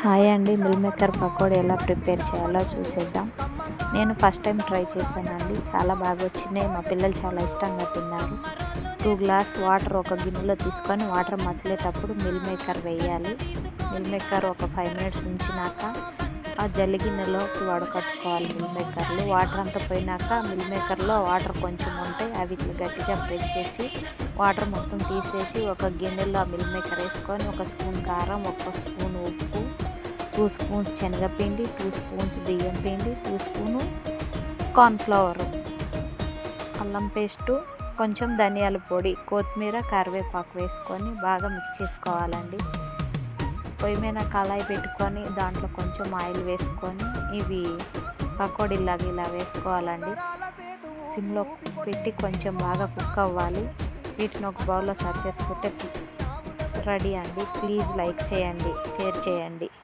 Hi అండి meal maker pakodi ఎలా prepare చేయాలో చూసేద్దాం. నేను ఫస్ట్ టైం ట్రై చేశానండి చాలా బాగా వచ్చినాయి మా పిల్లలు చాలా ఇష్టంగా తిన్నారు. టూ గ్లాస్ వాటర్ ఒక గిన్నెలో తీసుకొని వాటర్ మసిలేటప్పుడు మిల్ మేకర్ వేయాలి. మిల్ మేకర్ ఒక ఫైవ్ మినిట్స్ ఉంచినాక ఆ జల్లి గిన్నెలోకి వడకట్టుకోవాలి మిల్ మేకర్లు వాటర్ అంతా పోయినాక మిల్ మేకర్లో వాటర్ కొంచెం ఉంటాయి అవి గట్టిగా ప్రెస్ చేసి వాటర్ మొత్తం తీసేసి ఒక గిన్నెలో ఆ మిల్ మేకర్ వేసుకొని ఒక స్పూన్ కారం ఒక స్పూన్ ఉప్పు టూ స్పూన్స్ శనగపిండి టూ స్పూన్స్ బియ్యం పిండి టూ స్పూను కార్న్ఫ్లవర్ అల్లం పేస్టు కొంచెం ధనియాల పొడి కొత్తిమీర కరివేపాకు వేసుకొని బాగా మిక్స్ చేసుకోవాలండి. పొయ్యి మీద కళాయి పెట్టుకొని దాంట్లో కొంచెం ఆయిల్ వేసుకొని ఇవి పకోడీలాగా ఇలా వేసుకోవాలండి. సిమ్లో పెట్టి కొంచెం బాగా కుక్ అవ్వాలి. వీటిని ఒక బౌల్లో సర్వ్ చేసుకుంటే రెడీ అండి. ప్లీజ్ లైక్ చేయండి షేర్ చేయండి.